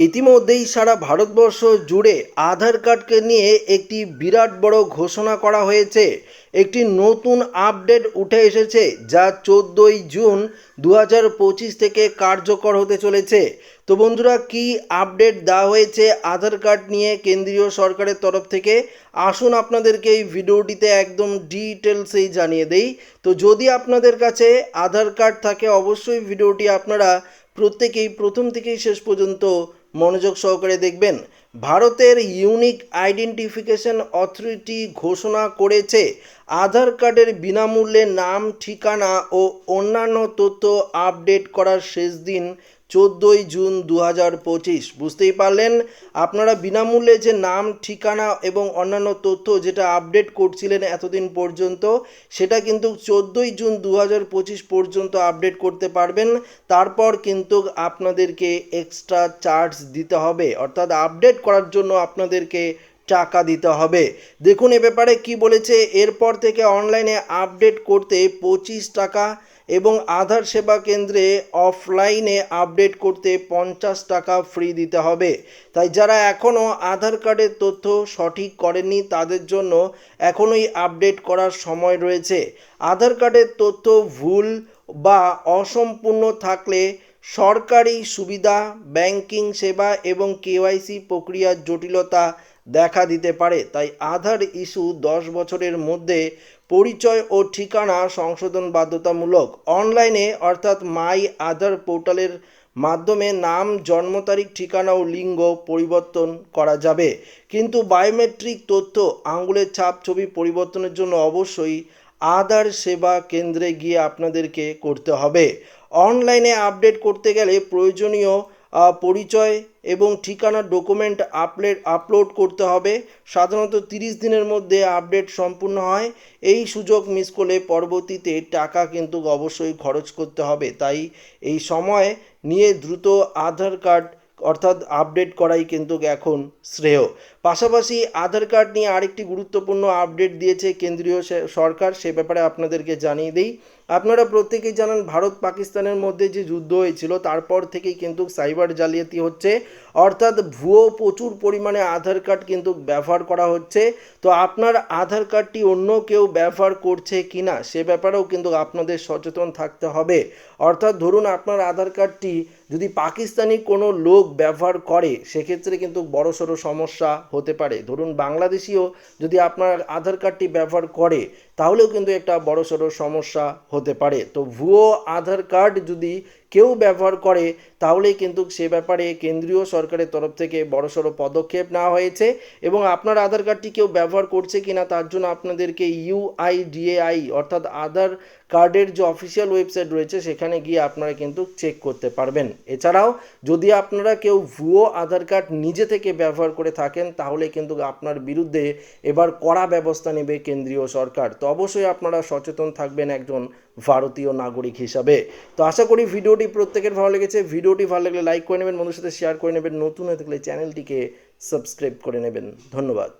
ইতিমধ্যেই সারা ভারতবর্ষ জুড়ে আধার কার্ডকে নিয়ে একটি বিরাট বড় ঘোষণা করা হয়েছে। একটি নতুন আপডেট উঠে এসেছে যা চোদ্দোই জুন দু হাজার পঁচিশ থেকে কার্যকর হতে চলেছে। তো বন্ধুরা, কি আপডেট দেওয়া হয়েছে আধার কার্ড নিয়ে কেন্দ্রীয় সরকারের তরফ থেকে? আসুন আপনাদেরকে এই ভিডিওটিতে একদম ডিটেলসেই জানিয়ে দেই। তো যদি আপনাদের কাছে আধার কার্ড থাকে, অবশ্যই ভিডিওটি আপনারা প্রত্যেকেই, প্রথম থেকেই শেষ পর্যন্ত মনোযোগ সহকারে দেখবেন, ভারতের ইউনিক আইডেন্টিফিকেশন অথরিটি ঘোষণা করেছে, আধার কার্ডের বিনামূল্যে নাম, ঠিকানা ও অন্যান্য তথ্য আপডেট করার শেষ দিন চোদ্দোই জুন দু হাজার পঁচিশ, বুঝতেই পারলেন? আপনারা বিনামূল্যে যে নাম, ঠিকানা এবং অন্যান্য তথ্য যেটা আপডেট করছিলেন এতদিন পর্যন্ত, সেটা কিন্তু চোদ্দোই জুন দু হাজার পঁচিশ পর্যন্ত আপডেট করতে পারবেন। তারপর কিন্তু আপনাদেরকে এক্সট্রা চার্জ দিতে হবে, অর্থাৎ আপডেট করার জন্য আপনাদেরকে টাকা দিতে হবে। দেখুন এ ব্যাপারে কি বলেছে, এরপর থেকে অনলাইনে আপডেট করতে পঁচিশ টাকা এবং আধার সেবা কেন্দ্রে অফলাইনে আপডেট করতে পঞ্চাশ টাকা ফ্রি দিতে হবে। তাই যারা এখনও আধার কার্ডের তথ্য সঠিক করেননি, তাদের জন্য এখনোই আপডেট করার সময় রয়েছে। আধার কার্ডের তথ্য ভুল বা অসম্পূর্ণ থাকলে সরকারি সুবিধা, ব্যাংকিং সেবা এবং কেওয়াইসি প্রক্রিয়ার জটিলতা দেখা দিতে পারে। তাই আধার ইস্যু দশ বছরের মধ্যে পরিচয় ও ঠিকানা সংশোধন বাধ্যতামূলক অনলাইনে অর্থাৎ মাই আধার পোর্টালের মাধ্যমে নাম, জন্ম তারিখ, ঠিকানা ও লিঙ্গ পরিবর্তন করা যাবে। কিন্তু বায়োমেট্রিক তথ্য, আঙুলের ছাপ ছবি পরিবর্তনের জন্য অবশ্যই আধার সেবা কেন্দ্রে গিয়ে আপনাদেরকে করতে হবে। অনলাইনে আপডেট করতে গেলে প্রয়োজনীয় পরিচয় এবং ঠিকানার ডকুমেন্ট আপলেট আপলোড করতে হবে। সাধারণত তিরিশ দিনের মধ্যে আপডেট সম্পূর্ণ হয়। এই সুযোগ মিস করলে পরবর্তীতে টাকা কিন্তু অবশ্যই খরচ করতে হবে। তাই এই সময় নিয়ে দ্রুত আধার কার্ড অর্থাৎ আপডেট করাই কিন্তু এখন শ্রেয়। পাশাপাশি আধার কার্ড নিয়ে আরেকটি গুরুত্বপূর্ণ আপডেট দিয়েছে কেন্দ্রীয় সরকার, সে ব্যাপারে আপনাদেরকে জানিয়ে দিই। আপনারা প্রত্যেকেই জানেন, ভারত পাকিস্তানের মধ্যে যে যুদ্ধ হয়েছিল, তারপর থেকেই কিন্তু সাইবার জালিয়াতি হচ্ছে। অর্থাৎ ভুয়ো প্রচুর পরিমাণে আধার কার্ড কিন্তু ব্যবহার করা হচ্ছে। তো আপনার আধার কার্ডটি অন্য কেউ ব্যবহার করছে কি না সে ব্যাপারেও কিন্তু আপনাদের সচেতন থাকতে হবে। অর্থাৎ ধরুন আপনার আধার কার্ডটি যদি পাকিস্তানি কোনো লোক ব্যবহার করে, সেক্ষেত্রে কিন্তু বড়সড় সমস্যা হতে পারে। ধরুন বাংলাদেশিও যদি আপনার আধার কার্ডটি ব্যবহার করে, তাহলেও কিন্তু একটা বড়সড় সমস্যা হতে পারে। তো ভুয়ো আধার কার্ড যদি কেউ ব্যবহার করে তাহলে কিন্তু সে ব্যাপারে কেন্দ্রীয় সরকারের তরফ থেকে বড়সড় পদক্ষেপ নেওয়া হয়েছে। এবং আপনার আধার কার্ডটি কেউ ব্যবহার করছে কিনা, তার জন্য আপনাদেরকে ইউআইডিএআই অর্থাৎ আধার কার্ডের যে অফিসিয়াল ওয়েবসাইট রয়েছে, সেখানে গিয়ে আপনারা কিন্তু চেক করতে পারবেন। এছাড়াও, যদি আপনারা কেউ ভুয়ো আধার কার্ড নিজে থেকে ব্যবহার করে থাকেন, তাহলে কিন্তু আপনার বিরুদ্ধে এবার কড়া ব্যবস্থা নেবে কেন্দ্রীয় সরকার। তো অবশ্যই আপনারা সচেতন থাকবেন একজন ভারতীয় নাগরিক হিসাবে। তো আশা করি ভিডিওটি প্রত্যেকের ভালো লেগেছে, ভিডিওটি ভালো লাগলে লাইক করে নেবেন বন্ধুর সাথে শেয়ার করে নেবেন, নতুন হয়ে থাকলে চ্যানেলটিকে সাবস্ক্রাইব করে নেবেন। ধন্যবাদ।